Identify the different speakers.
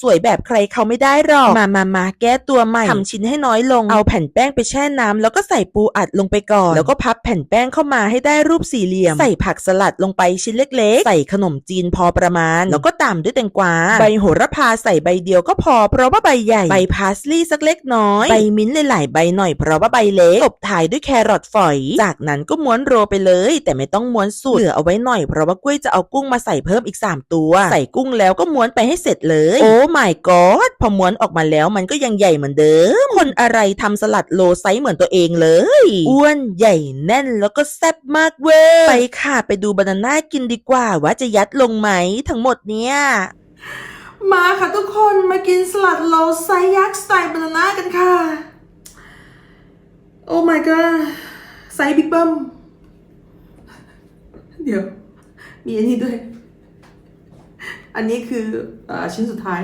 Speaker 1: สวยแบบใครเขาไม่ได้หรอก มามามาแก้ตัวใหม่ทำชิ้นให้น้อยลง เอาแผ่นแป้งไปแช่น้ำแล้วก็ใส่ปูอัดลงไปก่อน แล้วก็พับแผ่นแป้งเข้ามาให้ได้รูปสี่เหลี่ยม ใส่ผักสลัดลงไปชิ้นเล็กๆ ใส่ขนมจีนพอประมาณ แล้วก็ตามด้วยแตงกวา ใบโหระพาใส่ใบเดียวก็พอ เพราะว่าใบใหญ่ ใบพาสลีย์สักเล็กน้อย ใบมิ้นท์หลายๆใบหน่อยเพราะว่าใบเล็ก ตบท้ายด้วยแครอทฝอย จากนั้นก็ม้วนโรไปเลย แต่ไม่ต้องม้วนสุด เหลือเอาไว้หน่อยเพราะว่ากล้วยจะเอากุ้งมาใส่เพิ่มอีก 3 ตัว ใส่กุ้งแล้วก็ม้วนไปให้เสร็จเลย โอ้ my god พอม้วนออกมาแล้วมันก็ยังใหญ่เหมือนเดิม คนอะไรทำสลัดโลไซส์เหมือนตัวเองเลย อ้วนใหญ่แน่นแล้วก็แซ่บมากเว้ย ไปค่ะไปดูบานาน่ากินดีกว่าว่าจะยัดลงไหมทั้งหมดเนี่ย
Speaker 2: มาค่ะทุกคนมากินสลัดโลไซส์ยักษ์สไตล์บานาน่ากันค่ะ โอ้ my god ไซส์บิ๊กเบิ้มเดี๋ยว มีอันนี้ด้วย อันนี้คือเออชิ้นสุดท้าย